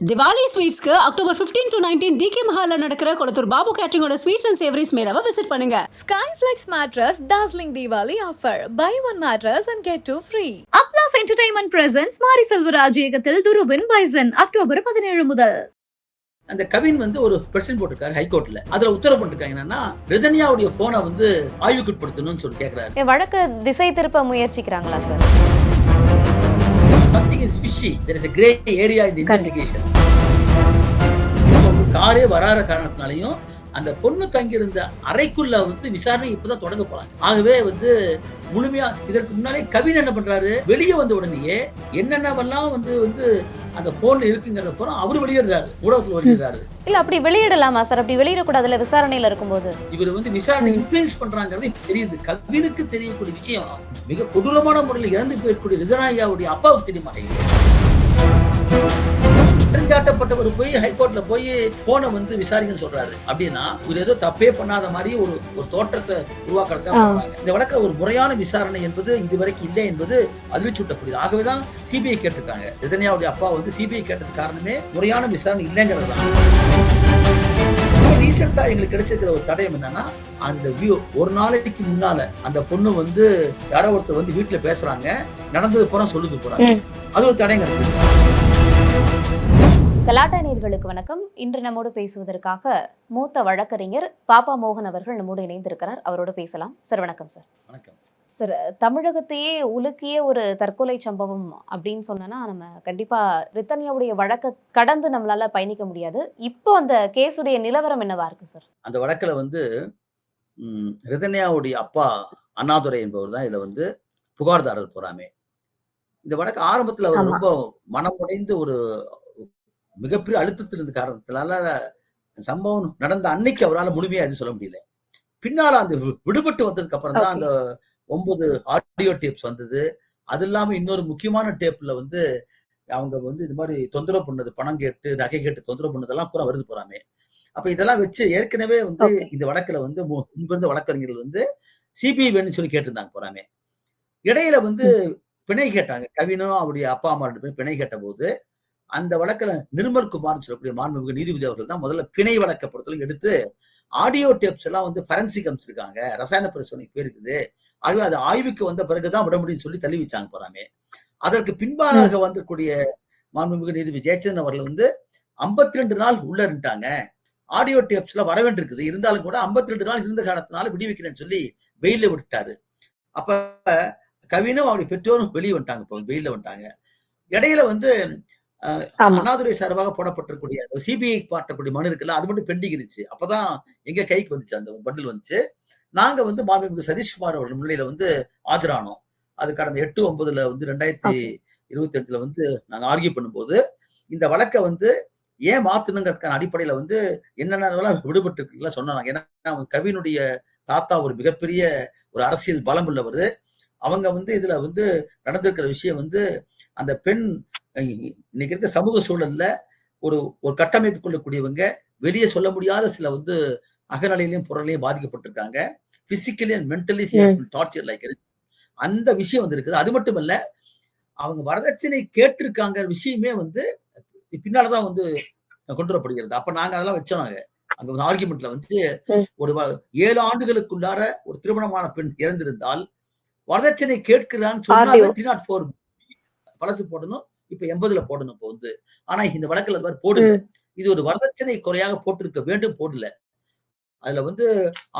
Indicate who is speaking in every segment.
Speaker 1: திவாலி ஸ்வீட்ஸ்க்கு October 15 to nineteen DK மஹால்ல நடக்கிற கொளத்தூர் பாபு கேட்டரிங்கோட ஸ்வீட்ஸ் அண்ட் சேவரிஸ் மேளாவை விசிட் பண்ணுங்க.
Speaker 2: Skyflex mattress dazzling Diwali offer. Buy one mattress and get two free. Aplas Entertainment presents மாரி செல்வராஜ் இயக்கத்தில் துருவின் பைசன் அக்டோபர் பதினேழு முதல்.
Speaker 3: அந்த கவின் வந்து ஒரு பிரச்சனை போட்டிருக்காரு ஹைகோர்ட்ல அதுல உத்தரவு போட்டிருக்காங்க என்னன்னா ரிதன்யாவுடைய போனை வந்து ஆய்வுக்குட்படுத்தணும்னு சொல்லி கேக்குறாரு.
Speaker 4: என் வழக்க திசை திருப்ப முயற்சிக்கிறாங்களா sir?
Speaker 3: Something is fishy there is a grey area இந்த இன்வெஸ்டிகேஷன் காரே வராத காரணத்தினாலையும் அந்த பொண்ணு தங்கியிருந்த அறைக்குள்ள வந்து விசாரணை இப்பதான் தொடங்க போறாங்க. ஆகவே வந்து முழுமையா இதற்கு முன்னாலே கவின் என்ன பண்றாரு? வெளியே வந்த உடனேயே என்னென்னவெல்லாம் வந்து வந்து அந்த போன்ல இருக்குங்கிறத பூரா அவரு வெளியிடுறாரு. ஊடகத்துல வெளியிடுறாரு.
Speaker 4: இல்ல அப்படி வெளியிடலாமா சார்? அப்படி வெளியிடக்கூடாதுல விசாரணையில இருக்கும்போது?
Speaker 3: இவர் வந்து விசாரணை இன்ஃபுளுன்ஸ் பண்றாங்கிறது தெரியுது. கவினுக்கு தெரியக்கூடிய விஷயம் மிக கொடூரமான முறையில் இறந்து போயிருக்கூடிய ரிதனாயாவுடைய அப்பாவுக்கு தெரிய மாட்டேங்குது குற்றஞ்சாட்டப்பட்டவர் போய் ஹைகோர்ட்ல போய் போனை வந்து விசாரிக்கன்னு சொல்றாரு. அப்படின்னா இவர் ஏதோ தப்பே பண்ணாத மாதிரி ஒரு ஒரு தோற்றத்தை உருவாக்குறதுக்காக பண்றாங்க இந்த வழக்குல ஒரு முறையான விசாரணை என்பது இதுவரைக்கும் இல்லை என்பது அதிர்ச்சூட்டக்கூடியது ஆகவேதான் சிபிஐ கேட்டிருக்காங்க. ரிதன்யாவுடைய அப்பா வந்து சிபிஐ கேட்டது காரணமே முறையான விசாரணை இல்லைங்கிறது தான். ரீசெண்டா எங்களுக்கு கிடைச்சிருக்கிற ஒரு தடயம் என்னன்னா அந்த வியூ ஒரு நாளைக்கு முன்னால அந்த பொண்ணு வந்து யாரோ ஒருத்தர் வந்து வீட்டுல பேசுறாங்க. நடந்தது பூரா சொல்லுது போறாங்க அது ஒரு தடயம் கிடைச்சிருக்கு
Speaker 4: கலாட்டா நேர்களுக்கு வணக்கம். இன்று நம்மோடு பேசுவதற்காக மூத்த வழக்கறிஞர் பாப்பா மோகன் அவர்கள் நம்மோடு இணைந்திருக்கிறார். அவரோடு பேசலாம். சார் வணக்கம் சார்.
Speaker 3: வணக்கம்.
Speaker 4: சார் தமிழகத்தையே உலுக்கிய ஒரு தற்கொலை சம்பவம் அப்படின்னு சொன்னோன்னா நம்ம கண்டிப்பா ரித்தன்யாவுடைய வழக்க கடந்து நம்மளால பயணிக்க முடியாது. இப்போ அந்த கேஸுடைய நிலவரம் என்னவா இருக்கு சார்?
Speaker 3: அந்த வழக்குல வந்து ரிதன்யாவுடைய அப்பா அண்ணாதுரை என்பவர் தான் இதுல வந்து புகார்தாரர் போறாமே. இந்த வழக்கு ஆரம்பத்துல அவர். ரொம்ப மனமுடைந்து ஒரு மிகப்பெரிய அழுத்தத்தில் இருந்த காரணத்தினால சம்பவம் நடந்த அன்னைக்கு அவரால் முழுமையா எதுவும் சொல்ல முடியல. பின்னால அந்த விடுபட்டு வந்ததுக்கு அப்புறம் தான். அந்த ஒன்பது ஆடியோ டேப்ஸ் வந்தது. அது இல்லாம இன்னொரு முக்கியமான டேப்ல வந்து அவங்க வந்து இது மாதிரி தொந்தரவு பண்ணது பணம் கேட்டு நகை கேட்டு தொந்தரவு பண்ணதெல்லாம் பூரா வருது போறாமே. அப்ப இதெல்லாம் வச்சு ஏற்கனவே வந்து. இந்த வழக்குல வந்து முன்பிருந்த வழக்கறிஞர்கள் வந்து சிபிஐ வேணும்னு சொல்லி கேட்டிருந்தாங்க போறாமே. இடையில வந்து பிணை கேட்டாங்க. கவினும் அவருடைய அப்பா அம்மா ரெண்டு பேரும் பிணை கேட்ட போது அந்த வழக்குல நிர்மல் குமார்னு சொல்லக்கூடிய மாண்புமிகு நீதிபதி அவர்கள் தான் முதல்ல பிணை வழக்கை பொறுத்தவரை எடுத்து ஆடியோ டேப்ஸ் எல்லாம் வந்து ஃபரன்சிக் அமிச்சிருக்காங்க. ரசாயன பரிசோதனைக்கு போயிருக்குது. ஆகவே அது ஆய்வுக்கு வந்த பிறகுதான் விட முடியும்னு சொல்லி தள்ளி வச்சாங்க போறாமே. அதற்கு பின்பாக வந்தக்கூடிய மாண்புமிகு நீதிபதி ஜெயச்சந்திரன் அவர்கள் வந்து 52 ரெண்டு நாள் உள்ள இருந்துட்டாங்க. ஆடியோ டேப்ஸ்ல வர வேண்டியிருக்குது. இருந்தாலும் கூட 52 ரெண்டு நாள் இருந்த காரணத்தினால விடுவிக்கிறேன்னு சொல்லி வெயில விட்டுட்டாரு. அப்ப கவினும் அவருடைய பெற்றோரும் வெளியே வந்துட்டாங்க இப்போ வெயில வந்துட்டாங்க. இடையில வந்து. அண்ணாதுரை சார்பாக போடப்பட்டிருக்கூடிய சிபிஐ பாட்டக்கூடிய மனு இருக்குல்ல அது மட்டும் பெண்டிங் இருந்துச்சு. அப்பதான் எங்க கைக்கு வந்துச்சு அந்த பண்டில் வந்துச்சு. நாங்க வந்து மாண்புமிகு சதீஷ்குமார் அவர்கள் முன்னிலையில வந்து ஆஜரானோம். அது கடந்த எட்டு ஒன்பதுல வந்து ரெண்டாயிரத்தி இருபத்தி அஞ்சுல வந்து நாங்க ஆர்கியூ பண்ணும்போது இந்த வழக்கை வந்து ஏன் மாத்தணுங்கிறதுக்கான அடிப்படையில வந்து என்னென்னலாம் விடுபட்டு இருக்குல்ல சொன்னாங்க. ஏன்னா கவினுடைய தாத்தா ஒரு மிகப்பெரிய ஒரு அரசியல் பலம் உள்ளவர். அவங்க வந்து இதுல வந்து நடந்திருக்கிற விஷயம் வந்து அந்த பெண் இன்னைக்கு இருக்க சமூக சூழல்ல ஒரு ஒரு கட்டமைப்பு கொள்ளக்கூடியவங்க வெளியே சொல்ல முடியாத சில வந்து அகநிலையிலையும் புறநிலையும் பாதிக்கப்பட்டிருக்காங்க. Physically and mentally torture like அந்த விஷயம் வந்து இருக்குது. அது மட்டும் இல்ல அவங்க வரதட்சணை கேட்டிருக்காங்க விஷயமே வந்து பின்னாலதான் வந்து கொண்டு வரப்படுகிறது. அப்ப நாங்க அதெல்லாம் வச்சோம் நாங்க. அங்க வந்து ஆர்குமெண்ட்ல வந்து ஒரு வ- ஏழு ஆண்டுகளுக்குள்ளார ஒரு திருமணமான பெண் இறந்திருந்தால் வரதட்சணை கேட்கிறான்னு சொன்னாவே த்ரீ நாட் ஃபோர் பழசு போடணும். இப்ப எண்பதுல போடணும் இப்போ வந்து. ஆனா இந்த வழக்குல மாதிரி போடல. இது ஒரு வரதட்சணை குறையாக போட்டிருக்க வேண்டும் போடல. அதுல வந்து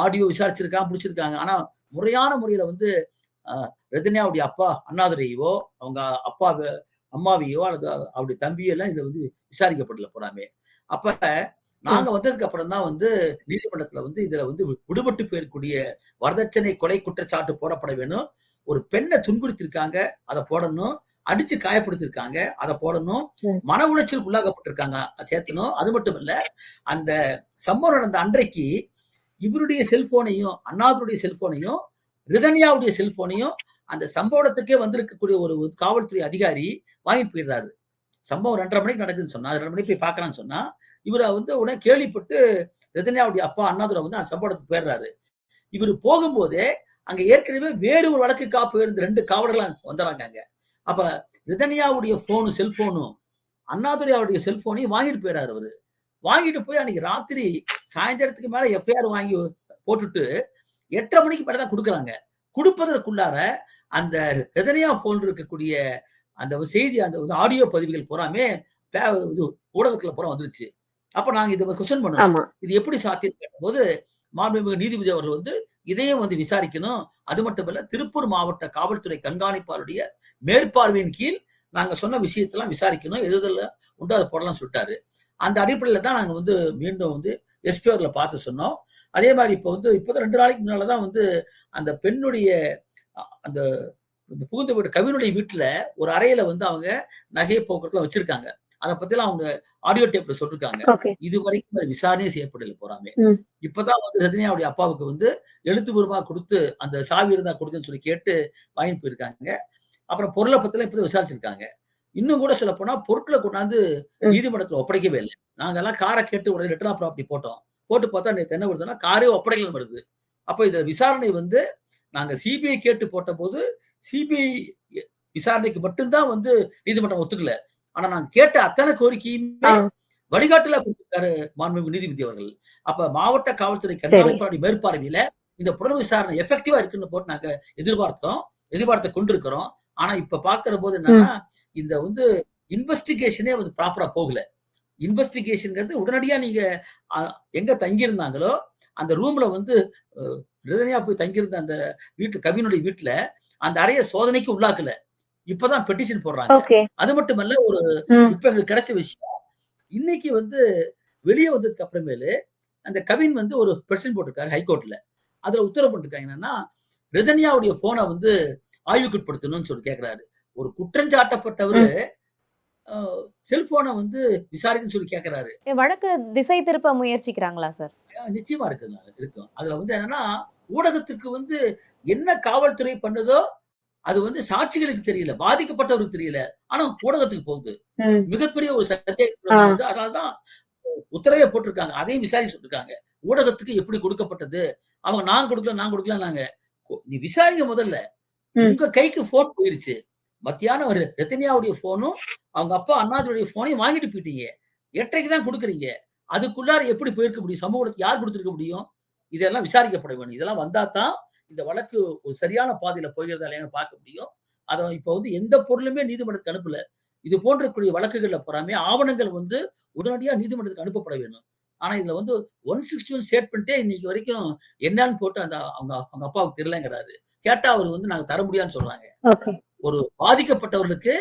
Speaker 3: ஆடியோ விசாரிச்சிருக்காங்க பிடிச்சிருக்காங்க. ஆனா முறையான முறையில வந்து ஆஹ், ரஜினியாவுடைய அப்பா அண்ணாதுரையோ அவங்க அப்பா அம்மாவையோ அல்லது அவருடைய தம்பியோ எல்லாம் இதை வந்து விசாரிக்கப்படல போறாமே. அப்ப நாங்க வந்ததுக்கு அப்புறம் தான் வந்து நீதிமன்றத்துல வந்து இதுல வந்து விடுபட்டு போயிருக்கூடிய வரதட்சணை கொலை குற்றச்சாட்டு போடப்பட வேணும். ஒரு பெண்ணை துன்புறுத்திருக்காங்க அதை போடணும். அடிச்சு காயப்படுத்திருக்காங்க. அதை போடணும். மன உளைச்சலுக்கு உள்ளாகப்பட்டிருக்காங்க அதை சேர்த்தணும் அது மட்டும் இல்ல அந்த சம்பவம் நடந்த அன்றைக்கு இவருடைய செல்போனையும் அண்ணாதுடைய செல்போனையும் ரிதன்யாவுடைய செல்போனையும் அந்த சம்பவத்துக்கே வந்திருக்கக்கூடிய ஒரு காவல்துறை அதிகாரி வாங்கிட்டு போயிடுறாரு. சம்பவம் ரெண்டரை மணிக்கு நடக்குதுன்னு சொன்னா ரெண்டு மணிக்கு போய் பார்க்கலாம்னு சொன்னா இவரை வந்து உடனே கேள்விப்பட்டு ரிதன்யாவுடைய அப்பா அண்ணாதுரை வந்து அந்த சம்பவத்துக்கு போயிடுறாரு. இவர் போகும்போதே அங்க ஏற்கனவே வேறு ஒரு வழக்குக்காக போயிருந்த ரெண்டு காவலர்கள் வந்துடுறாங்க அங்க. அப்ப ரிதன்யாவுடைய போனும் செல்போனும் அண்ணாதுரை அவருடைய செல்போனையும் வாங்கிட்டு போயிறாரு அவரு. வாங்கிட்டு போய் அன்னைக்கு ராத்திரி சாயந்தரத்துக்கு மேல எஃப்ஐஆர் வாங்கி போட்டுட்டு எட்டரை மணிக்கு மேல தான் கொடுக்குறாங்க. கொடுப்பதற்குள்ளார அந்த ரெதனியா போன் இருக்கக்கூடிய அந்த செய்தி அந்த ஆடியோ பதிவுகள் பூராமே இது ஊடகத்துல பூரா வந்துருச்சு. அப்ப நாங்க இதை கொஸ்டின் பண்ணோம் இது எப்படி சாத்தியம் கேட்டபோது மாண்புமிகு நீதிபதி அவர்கள் வந்து இதையும் வந்து விசாரிக்கணும். அது மட்டுமல்ல திருப்பூர் மாவட்ட காவல்துறை கண்காணிப்பாளருடைய மேற்பார்வையின் கீழ் நாங்க சொன்ன விஷயத்தெல்லாம் விசாரிக்கணும் எது எதுல உண்டோ அதை போடலாம் சொல்லிட்டாரு. அந்த அடிப்படையில தான் நாங்க வந்து மீண்டும் வந்து எஸ்பிஆர்ல பார்த்து சொன்னோம். அதே மாதிரி இப்போ வந்து இப்போதான் ரெண்டு நாளைக்கு முன்னால தான் வந்து அந்த பெண்ணுடைய அந்த இந்த புகுந்த வீடு கவினுடைய வீட்டுல ஒரு அறையில வந்து அவங்க நகை போக்குவரத்துல வச்சிருக்காங்க. அதை பத்திலாம் அவங்க ஆடியோ டேப்ல சொல்லிருக்காங்க.
Speaker 5: ஓகே
Speaker 3: இது வரைக்கும் அது விசாரணையே செய்யப்படல போறாமே. இப்பதான் வந்து ரஜினியாவுடைய அப்பாவுக்கு வந்து எழுத்துப்பூர்வமா கொடுத்து அந்த சாவி இருந்தா கொடுக்குன்னு சொல்லி கேட்டு வாங்கிட்டு போயிருக்காங்க. அப்புறம் பொருளை பத்திலாம் இப்பதான் விசாரிச்சிருக்காங்க. இன்னும் கூட சொல்ல போனா பொருட்களை கொண்டாந்து. நீதிமன்றத்துல ஒப்படைக்கவே இல்லை. நாங்க எல்லாம் காரை கேட்டு உடனே ரிட்டர்ன் ஆஃப் ப்ராப்பர்ட்டி போட்டோம். போட்டு பார்த்தா நேற்று என்ன வருதுன்னா காரே ஒப்படைக்கல வருது. அப்ப இந்த விசாரணை வந்து நாங்க சிபிஐ கேட்டு போட்ட போது சிபிஐ விசாரணைக்கு மட்டும்தான் வந்து நீதிமன்றம் ஒத்துக்கல. ஆனா நாங்க கேட்ட அத்தனை கோரிக்கையுமே. வழிகாட்டுல கொடுத்திருக்காரு மாண்புமிகு நீதிபதி அவர்கள். அப்ப மாவட்ட காவல்துறை கண்காணிப்பாளருடைய மேற்பார்வையில இந்த புலன் விசாரணை எஃபெக்டிவா இருக்குன்னு போட்டு நாங்க எதிர்பார்த்தோம். எதிர்பார்த்து கொண்டிருக்கிறோம். ஆனா இப்ப பாக்குற போது என்னன்னா இந்த வந்து இன்வெஸ்டிகேஷனே வந்து ப்ராப்பரா போகல. இன்வெஸ்டிகேஷன்ங்கிறது உடனடியா நீங்க எங்க தங்கியிருந்தாங்களோ அந்த ரூம்ல வந்து ரிதனியா போய் தங்கியிருந்த அந்த வீட்டு கவினுடைய வீட்டுல அந்த அறைய சோதனைக்கு உள்ளாக்கல. இப்பதான் பெட்டிஷன் போடுறாங்க. அது மட்டுமல்ல ஒரு. இப்ப எங்களுக்கு கிடைச்ச விஷயம். இன்னைக்கு வந்து வெளியே வந்ததுக்கு அப்புறமேலு அந்த கவின் வந்து ஒரு பிரச்சனை போட்டிருக்காரு ஹைகோர்ட்ல அதுல உத்தரவு பண்ணிருக்காங்க என்னன்னா ரிதன்யாவுடைய போனை வந்து ஆய்வுக்குட்படுத்தணும்னு சொல்லி கேக்குறாரு. ஒரு குற்றஞ்சாட்டப்பட்டவரு செல்போனை வந்து விசாரிக்கணும்னு சொல்லி கேக்குறாரு.
Speaker 4: வழக்கு திசை திருப்ப முயற்சிக்கிறாங்களா சார்?
Speaker 3: நிச்சயமா இருக்கு இருக்கும் அதுல வந்து என்னன்னா ஊடகத்துக்கு வந்து என்ன காவல்துறை பண்ணதோ அது வந்து சாட்சிகளுக்கு தெரியல பாதிக்கப்பட்டவருக்கு தெரியல. ஆனா ஊடகத்துக்கு போகுது. மிகப்பெரிய ஒரு சந்தேகம் வந்து அதனாலதான் உத்தரவே போட்டிருக்காங்க. அதையும் விசாரிச்சு சொல்லிருக்காங்க. ஊடகத்துக்கு எப்படி கொடுக்கப்பட்டது? அவங்க நான் கொடுக்கல நான் கொடுக்கல நாங்க நீ விசாரிங்க முதல்ல. உங்க கைக்கு போன் போயிருச்சு. மத்தியானம் ஒரு ரத்தினியாவுடைய போனும் அவங்க அப்பா அண்ணாதுடைய போனையும் வாங்கிட்டு போயிட்டீங்க. எட்டரைக்கு தான் கொடுக்குறீங்க. அதுக்குள்ளார எப்படி போயிருக்க முடியும்? சமூகத்துக்கு யார் கொடுத்துருக்க முடியும்? இதெல்லாம் விசாரிக்கப்பட வேணும் இதெல்லாம் வந்தா தான் இந்த வழக்கு ஒரு சரியான பாதையில போகிறதா இல்லையான்னு பார்க்க முடியும். அதை இப்போ வந்து எந்த பொருளுமே நீதிமன்றத்துக்கு அனுப்பல. இது போன்றக்கூடிய வழக்குகள்ல போறாமே ஆவணங்கள் வந்து உடனடியா நீதிமன்றத்துக்கு அனுப்பப்பட வேணும் ஆனா இதுல வந்து ஒன் சிக்ஸ்டி ஒன் ஸ்டேட்மெண்ட்டே இன்னைக்கு வரைக்கும் என்னன்னு போட்டு அந்த அவங்க அவங்க அப்பாவுக்கு தெரியலங்கிறாரு. கேட்டா அவர் வந்து நாங்க தர முடியாதுன்னு சொல்றாங்க. ஒரு பாதிக்கப்பட்டவர்களுக்கு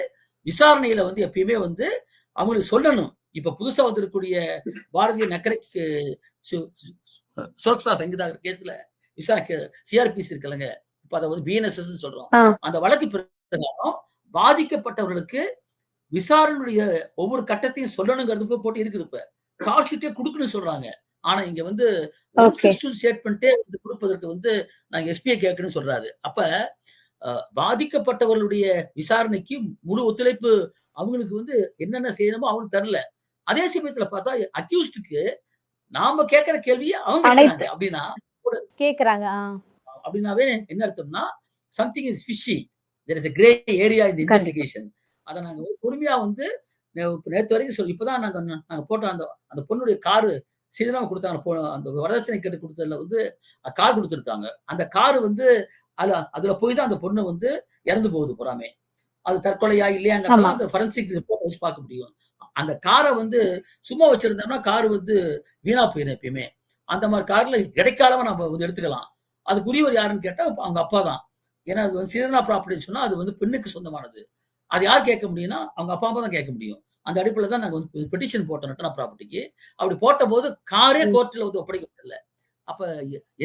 Speaker 3: விசாரணையில வந்து எப்பயுமே வந்து அவங்களுக்கு சொல்லணும். இப்ப புதுசா வந்திருக்கக்கூடிய பாரதிய சு- சுரக்ஷா சங்கீதா கேஸ்ல விசாரிக்க சிஆர்பிசி இருக்குல்லங்க. இப்ப அதை வந்து பிஎன்எஸ்எஸ் சொல்றோம். அந்த வழக்கு பிரகாரம் பாதிக்கப்பட்டவர்களுக்கு விசாரணையுடைய ஒவ்வொரு கட்டத்தையும் சொல்லணுங்கிறது போட்டு இருக்குது இப்ப. சார்ஜ் ஷீட்டே கொடுக்கணும்னு சொல்றாங்க. ஆனா இங்க வந்து. ஸ்டேட்மெண்ட்டே வந்து கொடுப்பதற்கு வந்து நாங்க எஸ்பிஐ கேட்கணும்னு சொல்றாரு அப்ப பாதிக்கப்பட்டவர்களுடைய விசாரணைக்கு முழு ஒத்துழைப்பு அவங்களுக்கு வந்து என்னென்ன செய்யணுமோ அவங்களுக்கு தரல அதே சமயத்துல பார்த்தா அக்யூஸ்டுக்கு நாம கேட்கிற கேள்வியை அவங்க அப்படின்னா
Speaker 4: கேக்குறாங்க.
Speaker 3: அப்படின்னாவே என்ன அர்த்தம்னா something is fishy there is grey area இந்த. இன்வெஸ்டிகேஷன் அதை நாங்க பொறுமையா வந்து நே- இப்ப நேத்து வரைக்கும் சொல்லி இப்பதான் நாங்க நாங்க போட்ட அந்த அந்த பொண்ணுடைய காரு சீதனம் கொடுத்தாங்க. போ- அந்த வரதட்சணை கேட்டு கொடுத்ததுல வந்து கார் கொடுத்துருக்காங்க. அந்த கார் வந்து அது அதுல போய் தான் அந்த பொண்ணு வந்து இறந்து போகுது புறாமே. அது தற்கொலையா இல்லையாங்கிறதெல்லாம் அந்த ஃபரன்சிக் ரிப்போர்ட் வச்சு பார்க்க முடியும். அந்த காரை வந்து சும்மா வச்சிருந்தோம்னா கார் வந்து வீணா போயிடும் எப்பயுமே. அந்த மாதிரி கார்ல இடைக்காலமா நம்ம வந்து எடுத்துக்கலாம். அதுக்குரியவர் யாருன்னு கேட்டா அவங்க அப்பா தான். ஏன்னா அது வந்து சீதனா ப்ராப்பர்ட்டின்னு சொன்னா அது வந்து பெண்ணுக்கு சொந்தமானது. அது யார் கேட்க முடியும்னா அவங்க அப்பா அம்மா தான் கேட்க முடியும். அந்த அடிப்படையில் தான் நாங்கள் வந்து பெட்டிஷன் போட்டோம் நட்டனா ப்ராப்பர்ட்டிக்கு அப்படி போட்ட போது காரே. கோர்ட்டில் வந்து ஒப்படைக்கப்படல. அப்ப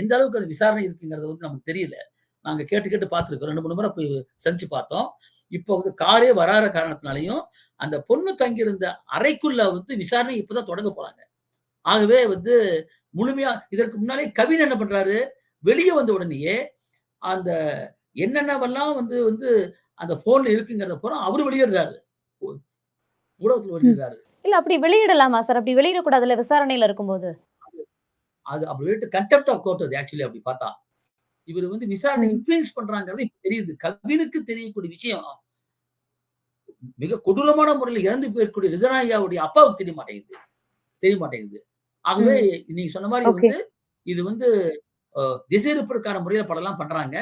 Speaker 3: எந்த அளவுக்கு அந்த விசாரணை இருக்குங்கிறது வந்து நமக்கு தெரியல. நாங்க கேட்டு கேட்டு பார்த்துருக்கோம். ரெண்டு மூணு முறை போய் சந்திச்சு பார்த்தோம். இப்போ வந்து காரே வராத காரணத்தினாலையும் அந்த பொண்ணு தங்கியிருந்த அறைக்குள்ள வந்து விசாரணை இப்பதான் தொடங்க போறாங்க. ஆகவே வந்து முழுமையா இதற்கு முன்னாலே கவின் என்ன பண்றாரு? வெளியே வந்த உடனேயே அந்த என்னென்னவெல்லாம் வந்து வந்து அந்த போன்ல இருக்குங்கிறத பூரா அவரு வெளியிடுறாரு. ஊடகத்துல வெளியிடுறாரு
Speaker 4: இல்ல அப்படி வெளியிடலாமா சார்? அப்படி வெளியிடக்கூடாதுல விசாரணையில இருக்கும்போது?
Speaker 3: அது அப்படி வெளியிட்டு கண்டெப்ட் ஆஃப் கோர்ட் அது ஆக்சுவலி அப்படி பார்த்தா. இவர் வந்து விசாரணை
Speaker 5: ம்.
Speaker 3: இன்ஃபுளுன்ஸ் பண்றாங்கிறது இப்ப தெரியுது. கவினுக்கு தெரியக்கூடிய விஷயம். மிக கொடூரமான முறையில் இறந்து போயிருக்கூடிய ரிதனாயாவுடைய அப்பாவுக்கு தெரிய மாட்டேங்குது. தெரிய மாட்டேங்குது. ஆகவே நீங்க சொன்ன மாதிரி. வந்து இது வந்து அஹ், திசை திருப்பதற்கான முறையில படம்லாம் பண்றாங்க.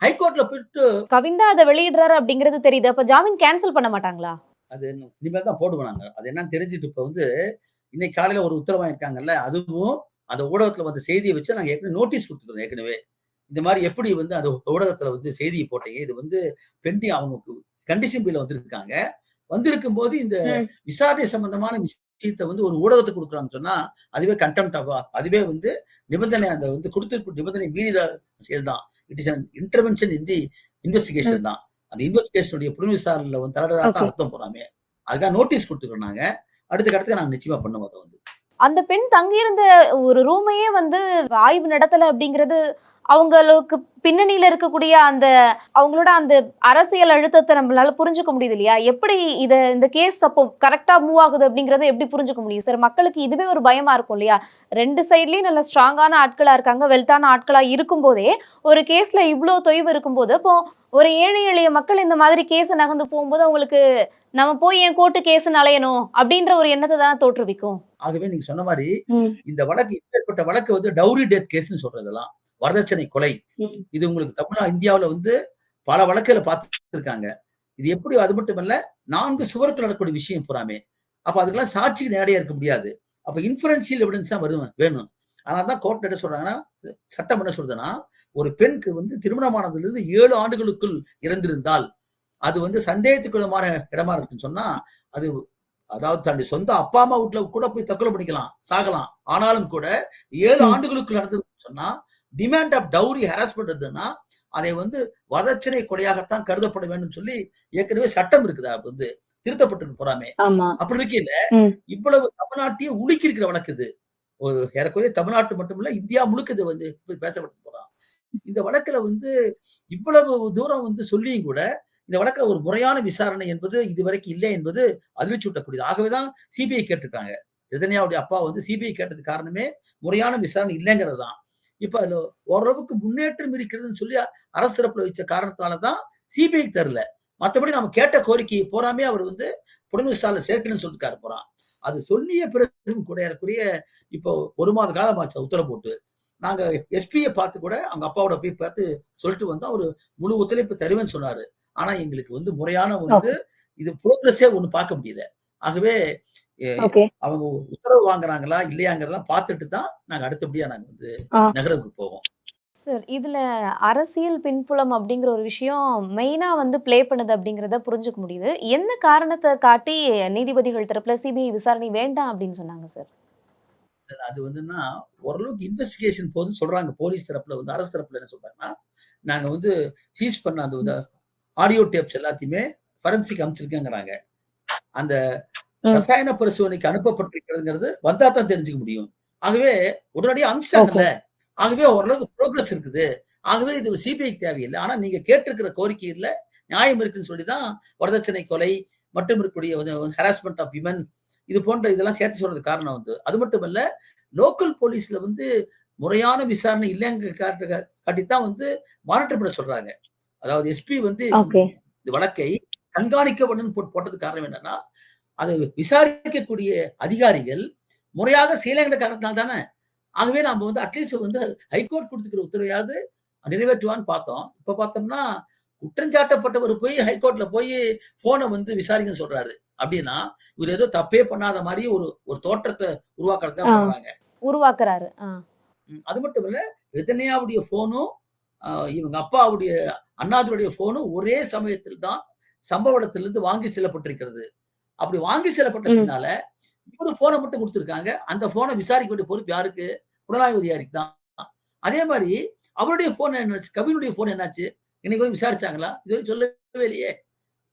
Speaker 3: ஹைகோர்ட்ல போயிட்டு
Speaker 4: கவிந்தா அதை வெளியிடுறாரு அப்படிங்கிறது தெரியுது. அப்ப ஜாமீன் கேன்சல் பண்ண மாட்டாங்களா?
Speaker 3: அது இனிமேல் தான் போடுவோம் நாங்க. அது என்னன்னு தெரிஞ்சுட்டு இப்ப வந்து இன்னைக்கு காலையில ஒரு உத்தரவா இருக்காங்கல்ல அதுவும் அந்த ஊடகத்துல வந்த செய்தியை வச்சு நாங்க ஏற்கனவே நோட்டீஸ் கொடுத்துருக்கோம் ஏற்கனவே. இந்த மாதிரி எப்படி வந்து அந்த ஊடகத்துல வந்து செய்தியை போட்டீங்க இது வந்து பெண்டிங் அவங்களுக்கு கண்டிஷன் பில்ல வந்திருக்காங்க. வந்திருக்கும் போது இந்த. விசாரணை சம்பந்தமான விஷயத்தை வந்து ஒரு ஊடகத்துக்கு கொடுக்குறாங்கன்னு சொன்னா அதுவே கண்டெம்ட் ஆவா அதுவே வந்து நிபந்தனை அந்த வந்து கொடுத்திருக்க நிபந்தனை மீறித செயல் தான் it is intervention in the investigation தான். அந்த இன்வெஸ்டிகேஷனுடைய புலன் விசாரணையில வந்து தலைவராக தான். அர்த்தம் போறாமே அதுக்காக நோட்டீஸ் கொடுத்துருக்கோம் நாங்க. அடுத்த கட்டத்துக்கு நாங்க நிச்சயமா பண்ணுவோம் அதை வந்து.
Speaker 4: அந்த பெண் தங்கியிருந்த ஒரு ரூமையே வந்து ஆய்வு நடத்தல அப்படிங்கிறது அவங்களுக்கு பின்னணியில இருக்கக்கூடிய அந்த அவங்களோட அந்த அரசியல் அழுத்தத்தை நம்மளால புரிஞ்சுக்க முடியுது இல்லையா எப்படி இத இந்த கேஸ் அப்போ கரெக்டா மூவ் ஆகுது அப்படிங்கறத எப்படி புரிஞ்சுக்க முடியும்? சார் மக்களுக்கு இதுவே ஒரு பயமா இருக்கும் இல்லையா? ரெண்டு சைட்லயும் நல்ல ஸ்ட்ராங்கான ஆட்களா இருக்காங்க வெல்த்தான ஆட்களா இருக்கும்போதே ஒரு கேஸ்ல இவ்ளோ தொய்வு இருக்கும்போது அப்போ ஒரு ஏழை எளிய மக்கள் இந்த மாதிரி கேஸ் நகர்ந்து போகும்போது அவங்களுக்கு நம்ம போய் ஏன் கோர்ட்டு கேஸ்ன்னு அலையணும் அப்படின்ற ஒரு எண்ணத்தை தான் தோற்றுவிக்கும்?
Speaker 3: ஆகவே நீங்க சொன்ன மாதிரி. இந்த வழக்கு இப்பேற்பட்ட வழக்கு வந்து டவுரி டெத் கேஸ்னு சொல்றதெல்லாம். வரதட்சணை கொலை. இது உங்களுக்கு தமிழ்நா இந்தியாவுல வந்து பல வழக்குகளை பார்த்துருக்காங்க. இது எப்படி அது மட்டும் இல்ல நான்கு சுவரத்தில் நடக்கக்கூடிய விஷயம் பூராமே. அப்ப அதுக்கெல்லாம் சாட்சிக்கு நேரடியா இருக்க முடியாது. அப்ப இன்ஃபரன்சியல் எவிடன்ஸ் தான் வரும் வேணும். அதனால தான் கோர்ட் என்ன சொல்றாங்கன்னா சட்டம் என்ன சொல்றதுன்னா ஒரு பெண்ணுக்கு வந்து திருமணமானதுல இருந்து ஏழு ஆண்டுகளுக்குள் இறந்திருந்தால் அது வந்து சந்தேகத்துக்குள்ளமான இடமா இருக்குன்னு சொன்னா அது அதாவது தன்னுடைய சொந்த அப்பா அம்மா வீட்டுல கூட போய் தற்கொலை பண்ணிக்கலாம் சாகலாம். ஆனாலும் கூட ஏழு. ஆண்டுகளுக்குள் நடந்ததுன்னு சொன்னா டிமாண்ட் ஆஃப் டவுரி ஹராஸ்மெண்ட் இருந்ததுன்னா அதை வந்து வரதட்சணை கொலையாகத்தான் கருதப்பட வேண்டும் சொல்லி ஏற்கனவே சட்டம் இருக்குதா? வந்து திருத்தப்பட்டு போறாமே. அப்படி இருக்கையில. இவ்வளவு தமிழ்நாட்டையே உலுக்கி இருக்கிற வழக்கு இது. ஒரு ஏறக்குறைய தமிழ்நாட்டு மட்டும் இல்ல இந்தியா முழுக்க இது வந்து பேசப்பட்டு போறான். இந்த வழக்குல வந்து இவ்வளவு தூரம் வந்து சொல்லியும் கூட இந்த வழக்குல ஒரு முறையான விசாரணை என்பது இதுவரைக்கும் இல்லை என்பது அதிர்ச்சியூட்டக்கூடியது ஆகவேதான் சிபிஐ கேட்டிருக்காங்க. ரிதன்யாவுடைய அப்பா வந்து சிபிஐ கேட்டது காரணமே முறையான விசாரணை இல்லைங்கிறது தான். இப்ப அதுல ஓரளவுக்கு முன்னேற்றம் இருக்கிறதுன்னு சொல்லி அரசு தரப்புல வச்ச காரணத்தினாலதான் சிபிஐ தரல. மத்தபடி நம்ம கேட்ட கோரிக்கையை போறாமே அவர் வந்து புலன் விசாரணை சேர்க்கணும்னு சொல்லிருக்காரு போறான். அது சொல்லிய பிறகும் கூட இப்போ ஒரு மாத காலமாச்சு உத்தரவு போட்டு. நாங்க எஸ்பியை பார்த்து கூட அவங்க அப்பாவோட போய் பார்த்து சொல்லிட்டு வந்தா ஒரு முழு ஒத்துழைப்பு தருவேன்னு சொன்னாரு. ஆனா எங்களுக்கு வந்து முறையான வந்து இது ப்ரோக்ரஸே ஒண்ணு பார்க்க முடியல. ஆகவே அவங்க உத்தரவு வாங்குறாங்களா இல்லையாங்கிறதெல்லாம் பார்த்துட்டு தான் நாங்க அடுத்தபடியா நாங்க வந்து. நகரவுக்கு போவோம்.
Speaker 4: சார் இதுல அரசியல் பின்புலம் அப்படிங்கிற ஒரு விஷயம் மெயினா வந்து ப்ளே பண்ணுது அப்படிங்கறத புரிஞ்சுக்க முடியுது. என்ன காரணத்தை காட்டி நீதிபதிகள் தரப்புல சிபிஐ விசாரணை வேண்டாம் அப்படின்னு சொன்னாங்க சார்?
Speaker 3: அது வந்துன்னா ஓரளவுக்கு இன்வெஸ்டிகேஷன் போதும் சொல்றாங்க. போலீஸ் தரப்புல வந்து அரசு தரப்புல என்ன சொல்றாங்கன்னா நாங்க வந்து சீஸ் பண்ண அந்த ஆடியோ டேப்ஸ் எல்லாத்தையுமே ஃபரன்சிக் அமைச்சிருக்கேங்கிறாங்க அந்த. ரசாயன பரிசோதனைக்கு அனுப்பப்பட்டிருக்கிறதுங்கிறது வந்தா தான் தெரிஞ்சுக்க முடியும். ஆகவே உடனடியாக அமிச்சிட்டாங்கல்ல ஆகவே ஓரளவுக்கு ப்ரோக்ரஸ் இருக்குது. ஆகவே இது சிபிஐ தேவையில்லை. ஆனா நீங்க கேட்டிருக்கிற கோரிக்கையில நியாயம் இருக்குன்னு சொல்லி தான் வரதட்சணை கொலை மட்டும் இருக்கக்கூடிய ஹராஸ்மெண்ட் ஆஃப் விமன் இது போன்ற இதெல்லாம் சேர்த்து சொல்றது காரணம் வந்து. அது மட்டும் இல்ல லோக்கல் போலீஸ்ல வந்து முறையான விசாரணை இல்லைங்க காட்டு காட்டித்தான் வந்து மானிட்டர் பண்ண சொல்றாங்க. அதாவது எஸ்பி வந்து. இந்த வழக்கை கண்காணிக்க வேண்டும் போட்டது காரணம் என்னன்னா அது விசாரிக்கக்கூடிய அதிகாரிகள் முறையாக செய்யலைங்கிற காரணத்தினால தானே? ஆகவே நாம வந்து அட்லீஸ்ட் வந்து ஹைகோர்ட் கொடுத்துக்கிற உத்தரவையாவது நிறைவேற்றுவான்னு பார்த்தோம். இப்ப பார்த்தோம்னா குற்றஞ்சாட்டப்பட்டவர் போய் ஹைகோர்ட்ல போய் போனை வந்து விசாரிக்க சொல்றாரு. அப்படின்னா இவர் ஏதோ தப்பே பண்ணாத மாதிரி ஒரு ஒரு தோற்றத்தை உருவாக்குறதுக்காக. பண்றாங்க.
Speaker 4: உருவாக்குறாரு.
Speaker 3: அது மட்டும் இல்ல ரிதன்யாவுடைய போனும் இவங்க அப்பாவுடைய அண்ணாதுடைய போனும் ஒரே சமயத்தில் தான் சம்பவ இடத்திலிருந்து வாங்கி செல்லப்பட்டிருக்கிறது. அப்படி வாங்கி செல்லப்பட்ட. பின்னால இவரு போனை மட்டும் கொடுத்திருக்காங்க. அந்த போனை விசாரிக்க வேண்டிய பொறுப்பு யாருக்கு? புலனாய்வு அதிகாரிக்கு தான். அதே மாதிரி அவருடைய போன் என்னாச்சு? கவினுடைய போன் என்னாச்சு? இன்னைக்கு வந்து விசாரிச்சாங்களா? இதுவரை சொல்லவே இல்லையே.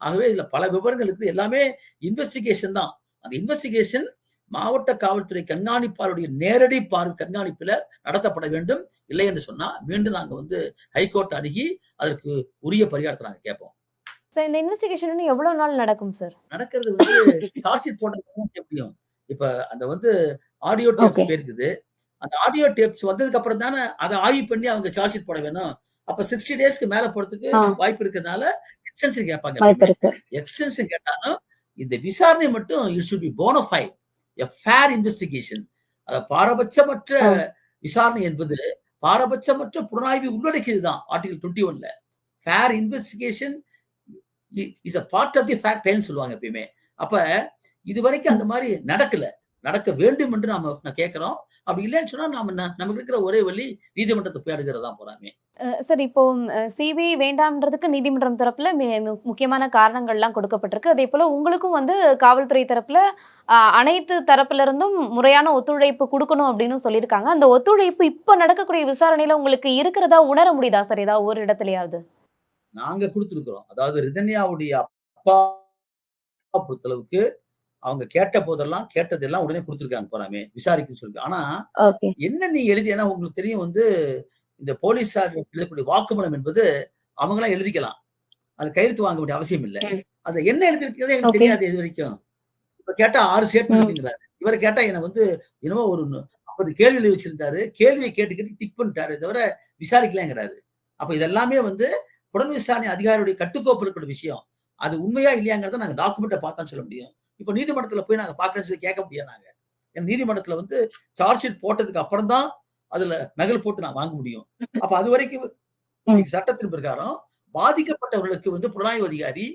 Speaker 3: ஆகவே இதுல பல விவரங்கள் இருக்குது. எல்லாமே இன்வெஸ்டிகேஷன் தான். அந்த இன்வெஸ்டிகேஷன் மாவட்ட காவல்துறை கண்காணிப்பாளருடைய நேரடி பார்வை கண்காணிப்புல நடத்தப்பட வேண்டும். இல்லை என்று சொன்னா மீண்டும் நாங்க வந்து ஹைகோர்ட் அணுகி அதற்கு உரிய பரிகாரத்தை நாங்க கேட்போம்.
Speaker 4: சார் இந்த இன்வெஸ்டிகேஷன் இன்னும் எவ்வளவு நாள் நடக்கும் சார்
Speaker 3: நடக்கிறது வந்து சார்ஜ் ஷீட் போட்டது எப்படியும் இப்ப அந்த வந்து ஆடியோ
Speaker 4: Okay.
Speaker 3: டேப்ஸ் இருக்குது அந்த ஆடியோ டேப்ஸ் வந்ததுக்கு அப்புறம் தானே அதை ஆய்வு பண்ணி அவங்க சார்ஜ் ஷீட் போட வேணும். அப்ப சிக்ஸ்டி டேஸ்க்கு மேல போறதுக்கு. வாய்ப்பு இருக்கிறதுனால எக்ஸ்டென்ஷன் கேட்பாங்க.
Speaker 5: வாய்ப்பு இருக்கு.
Speaker 3: எக்ஸ்டென்ஷன் கேட்டாலும் இந்த விசாரணை மட்டும் it should be bona fide a fair investigation அத பாரபட்சமற்ற. விசாரணை என்பது பாரபட்சமற்ற புலனாய்வு உள்ளடக்கியது தான் ஆர்டிகல் டுவெண்ட்டி ஒன்ல fair investigation is a part of the fair சொல்லுவாங்க எப்பயுமே. அப்ப இது வரைக்கும் அந்த மாதிரி நடக்கல. நடக்க வேண்டும் என்று நாம நான் கேட்கிறோம். அப்படி இல்லைன்னு சொன்னா நாம நமக்கு இருக்கிற ஒரே வழி நீதிமன்றத்தை போய் அடுக்கிறதா தான்
Speaker 4: சார் இப்போ சிபிஐ வேண்டாம்ன்றதுக்கு நீதிமன்றம் தரப்புல மு- முக்கியமான காரணங்கள்லாம் கொடுக்கப்பட்டிருக்கு. அதே போல உங்களுக்கும் வந்து காவல்துறை தரப்புல அனைத்து தரப்புல இருந்தும் முறையான ஒத்துழைப்பு கொடுக்கணும் அப்படின்னு சொல்லியிருக்காங்க. அந்த ஒத்துழைப்பு இப்போ நடக்கக்கூடிய விசாரணையில உங்களுக்கு இருக்கிறதா உணர முடியுதா? சார் ஏதாவது ஒரு இடத்துலயாவது.
Speaker 3: நாங்க கொடுத்துருக்கிறோம். அதாவது ரிதன்யாவுடைய அப்பா பொறுத்தளவுக்கு அவங்க கேட்ட போதெல்லாம் கேட்டதெல்லாம் உடனே கொடுத்துருக்காங்க போறாமே விசாரிக்க சொல்லி ஆனா என்ன நீ எழுதி ஏன்னா உங்களுக்கு தெரியும் வந்து இந்த போலீஸார் எழுதக்கூடிய வாக்குமூலம் என்பது அவங்களாம் எழுதிக்கலாம். அது கையெழுத்து வாங்க வேண்டிய அவசியம் இல்லை.
Speaker 5: ம்.
Speaker 3: அதுல என்ன எழுதிருக்கிறதே எனக்கு. தெரியாது இது வரைக்கும். இப்ப கேட்டா ஆறு ஸ்டேட்மெண்ட் இவரை கேட்டா என்ன வந்து என்னமோ ஒரு ஐம்பது கேள்வி வச்சிருந்தாரு. கேள்வியை கேட்டு கேட்டு டிக் பண்ணிட்டாரு தவிர விசாரிக்கலங்கிறாரு அப்ப இதெல்லாமே வந்து புலன் விசாரணை அதிகாரியுடைய கட்டுக்கோப்பு இருக்கிற விஷயம் அது உண்மையா இல்லையாங்கிறத நாங்க டாக்குமெண்ட்டை பார்த்தா சொல்ல முடியும். இப்ப நீதிமன்றத்துல போய் நாங்க பாக்குறேன்னு சொல்லி கேட்க முடியாது நாங்க. ஏன்னா நீதிமன்றத்துல வந்து சார்ஜ் ஷீட் போட்டதுக்கு அப்புறம் தான் அதுல நகல் போட்டு நான் வாங்க முடியும். அப்ப அது வரைக்கும் சட்டத்தின் பிரகாரம் பாதிக்கப்பட்டவர்களுக்கு வந்து புலனாய்வு அதிகாரி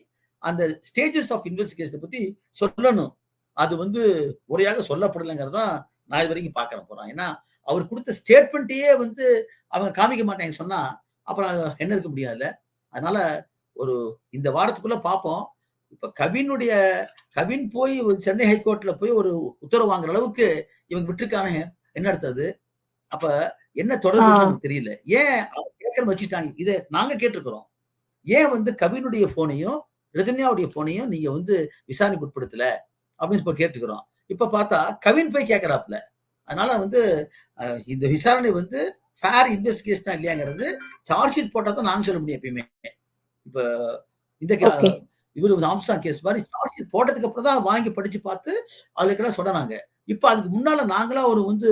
Speaker 3: அந்த ஸ்டேஜஸ் ஆஃப் இன்வெஸ்டிகேஷனை பத்தி சொல்லணும். அது வந்து முறையாக சொல்லப்படலைங்கிறதான் நான் இது வரைக்கும் பார்க்கறேன் போறேன் ஏன்னா அவர் கொடுத்த ஸ்டேட்மெண்ட்டையே வந்து அவங்க காமிக்க மாட்டாங்க சொன்னா அப்புறம் என்ன இருக்க முடியாதுல்ல? அதனால ஒரு இந்த வாரத்துக்குள்ள பார்ப்போம் இப்ப கவினுடைய கவின் போய் சென்னை ஹைகோர்ட்ல போய் ஒரு உத்தரவு வாங்குற அளவுக்கு இவங்க விட்டுருக்கான என்ன அடுத்தது அப்ப என்ன தொடர்பு. நமக்கு தெரியல. ஏன் கேட்கற வச்சுட்டாங்க? இதை நாங்க கேட்டிருக்கிறோம். ஏன் வந்து கவினுடைய போனையும் ரிதன்யாவுடைய போனையும் நீங்க வந்து விசாரணைக்கு உட்படுத்தல? அப்படின்னு இப்ப கேட்டுக்கிறோம் இப்ப பார்த்தா கவின் போய் கேட்கறாப்ல அதனால வந்து இந்த விசாரணை வந்து ஃபேர் இன்வெஸ்டிகேஷனா இல்லையாங்கிறது சார்ஜ் ஷீட் போட்டா தான் நாங்க சொல்ல முடியும் எப்பயுமே. இப்ப இந்த. இவரு ஆம்ஸ்டாங் கேஸ் மாதிரி சார்ஜ் ஷீட் போட்டதுக்கு அப்புறம் தான் வாங்கி படிச்சு பார்த்து அவளுக்கெல்லாம் சொன்னாங்க. இப்ப அதுக்கு முன்னால நாங்களா ஒரு வந்து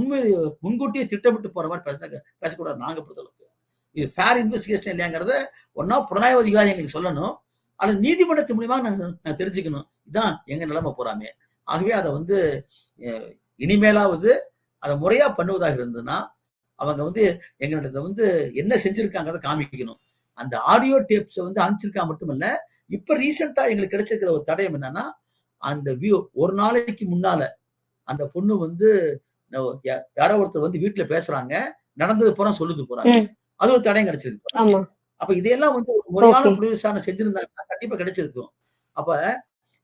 Speaker 3: உண்மை முன்கூட்டியே திட்டமிட்டு போற மாதிரி பேச பேசக்கூடாது நாங்க பொறுத்தளவுக்கு. இது ஃபேர் இன்வெஸ்டிகேஷன் இல்லையாங்கிறத ஒன்னா புலனாய்வு அதிகாரி எங்களுக்கு சொல்லணும். அல்லது நீதிமன்றத்து மூலியமா நாங்க தெரிஞ்சுக்கணும். இதான் எங்க நிலைமை போறாமே. ஆகவே அதை வந்து இனிமேலாவது அதை முறையா பண்ணுவதாக இருந்ததுன்னா அவங்க வந்து எங்களிடத்தை வந்து என்ன செஞ்சிருக்காங்கிறத காமிக்கணும். அந்த ஆடியோ டேப்ஸை வந்து அனுப்பிச்சிருக்கா மட்டுமல்ல இப்ப ரீசெண்டா எங்களுக்கு கிடைச்சிருக்கிற ஒரு தடயம் என்னன்னா அந்த வியூ ஒரு நாளைக்கு முன்னால அந்த பொண்ணு வந்து யாரோ ஒருத்தர் வந்து வீட்டுல பேசுறாங்க நடந்தது பூரா சொல்லுது போறாங்க. அது ஒரு தடயம் கிடைச்சிருக்கு அப்ப இதையெல்லாம் வந்து ஒரு முறையான விசாரணை செஞ்சிருந்தாங்கன்னா கண்டிப்பா கிடைச்சிருக்கும். அப்ப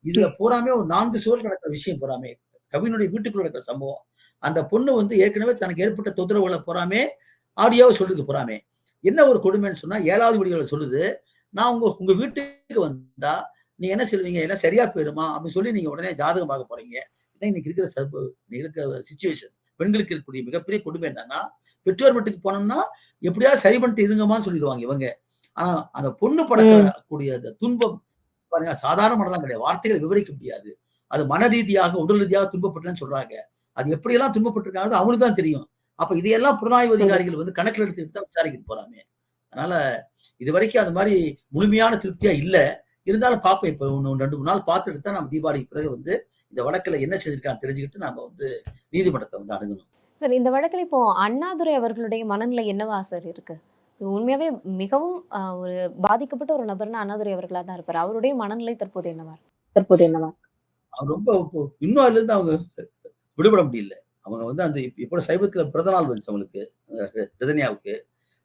Speaker 3: இதுல பூராமே ஒரு நான்கு சுவர் நடக்கிற விஷயம் பூராமே. கவினுடைய வீட்டுக்குள்ள நடக்கிற சம்பவம். அந்த பொண்ணு வந்து ஏற்கனவே தனக்கு ஏற்பட்ட தொந்தரவுகளை பூராமே ஆடியோவை சொல்லுது பூராமே என்ன ஒரு கொடுமைன்னு சொன்னா ஏழாவது வீடுகளை சொல்லுது நான் உங்க உங்க வீட்டுக்கு வந்தா நீங்க என்ன சொல்லுவீங்க? எல்லாம் சரியா போயிடுமா அப்படின்னு சொல்லி நீங்க உடனே ஜாதகம் பார்க்க போறீங்க. இதான் இன்னைக்கு இருக்கிற சர்பு இருக்கிற சுச்சுவேஷன் பெண்களுக்கு இருக்கக்கூடிய மிகப்பெரிய கொடுமை என்னன்னா பெற்றோர் வீட்டுக்கு போனோம்னா எப்படியாவது சரி பண்ணிட்டு இருங்கம்மான்னு சொல்லிடுவாங்க இவங்க. ஆனா அந்த பொண்ணு படக்கூடிய அந்த துன்பம் பாருங்க சாதாரணமானதான் கிடையாது. வார்த்தைகளை விவரிக்க முடியாது. அது மன ரீதியாக உடல் ரீதியாக துன்பப்பட்டுன்னு சொல்றாங்க. அது எப்படியெல்லாம் துன்பப்பட்டிருக்காங்க அவனுக்கு தான் தெரியும். அப்ப இதையெல்லாம் புலனாய்வு அதிகாரிகள் வந்து கணக்கில் எடுத்துக்கிட்டு தான் விசாரிக்க போறாமே. அதனால இது வரைக்கும் அது மாதிரி முழுமையான திருப்தியா இல்ல. இருந்தாலும் பார்ப்போம் இப்ப ஒன்று ரெண்டு மூணு நாள் பார்த்துட்டு தான் நம்ம தீபாவளிக்கு பிறகு வந்து இந்த வழக்குல என்ன செஞ்சிருக்கான்னு தெரிஞ்சுக்கிட்டு நாம வந்து நீதிமன்றத்தை வந்து அணுகணும்.
Speaker 4: சார் இந்த வழக்கில் இப்போ அண்ணாதுரை அவர்களுடைய மனநிலை என்னவா சார் இருக்கு? உண்மையாவே மிகவும் ஆஹ், ஒரு பாதிக்கப்பட்ட ஒரு நபர்னா அண்ணாதுரை அவர்களா தான் இருப்பார். அவருடைய மனநிலை தற்போது என்னவா?
Speaker 5: தற்போது என்னவா?
Speaker 3: ரொம்ப இன்னும் அதுல இருந்து அவங்க விடுபட முடியல. அவங்க வந்து அந்த இப்ப சைபத்துல பிறந்த நாள் வந்துச்சு அவங்களுக்கு ரிதன்யாவுக்கு.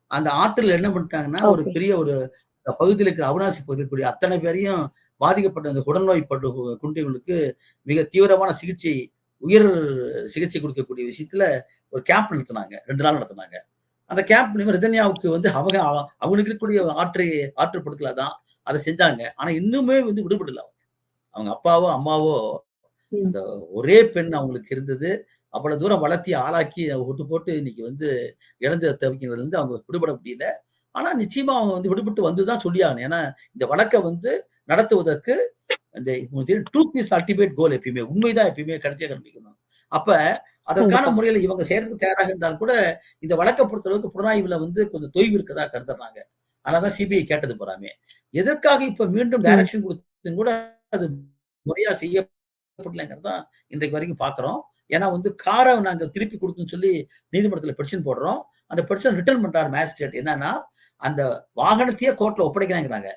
Speaker 3: அந்த ஆற்றில் என்ன பண்ணிட்டாங்கன்னா ஒரு. பெரிய ஒரு பகுதியில் இருக்கிற அவினாசி பகுதியில் இருக்கக்கூடிய அத்தனை பேரையும் பாதிக்கப்பட்ட அந்த உடல்நோய் பட்டு குண்டிகளுக்கு மிக தீவிரமான சிகிச்சை உயர் சிகிச்சை கொடுக்கக்கூடிய விஷயத்துல ஒரு கேம்ப் நடத்தினாங்க. ரெண்டு நாள் நடத்தினாங்க. அந்த கேம்ப் மூலியமா ரிதன்யாவுக்கு வந்து அவங்க அவ- அவங்களுக்கு இருக்கக்கூடிய ஆற்றை ஆற்றுப்படுத்தல தான் அதை செஞ்சாங்க. ஆனா இன்னுமே வந்து விடுபடல அவங்க. அவங்க அப்பாவோ அம்மாவோ. அந்த ஒரே பெண் அவங்களுக்கு இருந்தது. அவ்வளவு தூரம் வளர்த்தி ஆளாக்கி விட்டு போட்டு இன்னைக்கு வந்து இழந்த தவிக்கிறதுல இருந்து அவங்க விடுபட முடியல. ஆனா நிச்சயமா அவங்க வந்து விடுபட்டு வந்துதான் சொல்லியாகணும். ஏன்னா இந்த வழக்கை வந்து நடத்துவதற்கு இந்த ட்ரூத் இஸ் அல்டிமேட் கோல் எப்பயுமே. உண்மைதான் எப்பயுமே கடைசியாக கண்டுபிடிக்கணும். அப்ப அதற்கான. முறையில இவங்க செய்யறதுக்கு தயாராக இருந்தாலும் கூட இந்த வழக்கை பொறுத்தளவுக்கு புலனாய்வுல வந்து கொஞ்சம் தொய்வு இருக்கிறதா கருதுறாங்க. அதனாலதான் சிபிஐ கேட்டது போறாமே. எதற்காக இப்ப மீண்டும் டைரக்ஷன் கொடுத்தும் கூட அது முறையா செய்யப்படலைங்கிறது தான் இன்றைக்கு வரைக்கும் பாக்குறோம். ஏன்னா வந்து காரை நாங்க திருப்பி கொடுத்துன்னு சொல்லி நீதிமன்றத்துல பெட்டிஷன் போடுறோம். அந்த பெட்டிஷன் ரிட்டர்ன் பண்றாரு மேஜிஸ்ட்ரேட் என்னன்னா அந்த வாகனத்தையே கோர்ட்ல ஒப்படைக்கிறாங்கிறாங்க.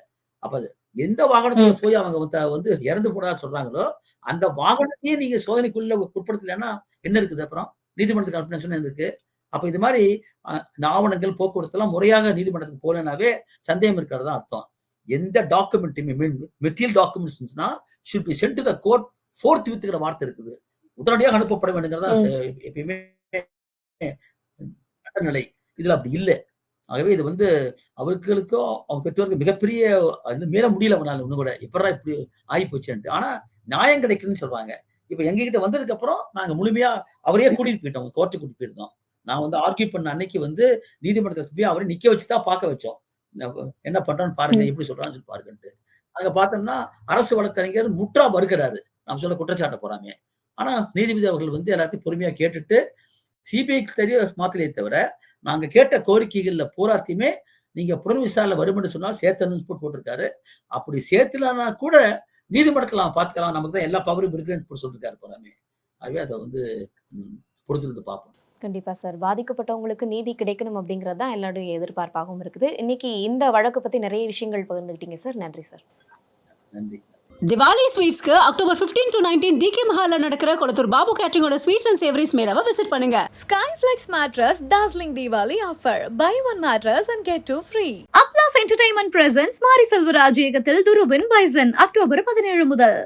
Speaker 3: அப்ப எந்த வாகனத்துல போய் அவங்க வந்து- இறந்து போடா சொல்றாங்களோ அந்த வாகனத்தையே நீங்க சோதனைக்குள்ள உட்படுத்தலைன்னா என்ன இருக்குது அப்புறம்? நீதிமன்றத்துக்கு அனுப்பின இருக்கு அப்ப இது மாதிரி இந்த ஆவணங்கள் போக்குவரத்து எல்லாம் முறையாக நீதிமன்றத்துக்கு போலனாவே சந்தேகம் இருக்கிறது தான் அர்த்தம். எந்த டாக்குமெண்ட்டுமே material டாக்குமெண்ட்ஸ்னா should be sent to the court forth வித்துக்கிற வார்த்தை இருக்குது. உடனடியாக அனுப்பப்பட வேண்டுங்கிறதா எப்பயுமே சட்டநிலை. இதுல அப்படி இல்லை. ஆகவே இது வந்து அவர்களுக்கோ அவங்க பெற்றோருக்கு மிகப்பெரிய அது மீற முடியல அவனால ஒண்ணு கூட. எப்படா இப்படி ஆகி போச்சுன்ட்டு ஆனா நியாயம் கிடைக்குதுன்னு சொல்றாங்க. இப்ப எங்க கிட்ட வந்ததுக்கு அப்புறம் நாங்க முழுமையா அவரையே கூட்டிட்டு போயிட்டோம். கோர்ட்டு கூட்டிட்டு போயிருந்தோம். நான் வந்து ஆர்கியூ பண்ண அன்னைக்கு வந்து நீதிமன்றத்துக்கு போய் அவரை நிக்க வச்சுதான் பார்க்க வச்சோம். என்ன பண்றான்னு பாருங்க எப்படி சொல்றான்னு சொல்லி பாருங்கன்ட்டு. அங்க பார்த்தோம்னா அரசு வழக்கறிஞர் முற்றா மறுக்கிறாரு. நாம் சொல்ல குற்றச்சாட்ட போறாங்க. ஆனா நீதிபதி அவர்கள் வந்து எல்லாத்தையும் பொறுமையா கேட்டுட்டு சிபிஐக்கு தெரிய மாத்திரையை தவிர நாங்க கேட்ட கோரிக்கைகள்ல பூராத்தையுமே நீங்க புலன் விசாரணை வரும்னு சொன்னால் சேர்த்தன்னு போட்டு போட்டிருக்காரு. அப்படி சேர்த்துலன்னா கூட நீதிமன்றத்துல பார்த்துக்கலாம் நமக்கு தான் எல்லா பவரும் இருக்குன்னு சொல்லிருக்காரு போறாமே ஆகவே அதை வந்து பொறுத்திருந்து பார்ப்போம்.
Speaker 4: கண்டிப்பா சார். பாதிக்கப்பட்டவங்களுக்கு நீதி கிடைக்கணும் அப்படிங்கிறது தான் எல்லாருடைய எதிர்பார்ப்பாகவும் இருக்குது. இன்னைக்கு இந்த வழக்கு பத்தி நிறைய விஷயங்கள் பகிர்ந்துக்கிட்டீங்க சார். நன்றி சார்.
Speaker 3: நன்றி.
Speaker 1: திவாலி ஸ்வீட்ஸ்க்கு அக்டோபர் 15 டு நைன்டீன் டிகே மஹால்ல நடக்கிற கொளத்தூர் பாபு கேட்டரிங்கோட ஸ்வீட்ஸ் அண்ட் சேவரிஸ் மேலாவை விசிட் பண்ணுங்க.
Speaker 2: ஸ்கை ஃபிளெக்ஸ் மேட்ரஸ் டார்ஸ்லிங் Diwali offer buy one mattress and get two free Uploss entertainment presents Mari Selvaraj இயக்கத்தில் துருவின் பைசன் அக்டோபர் பதினேழு முதல்.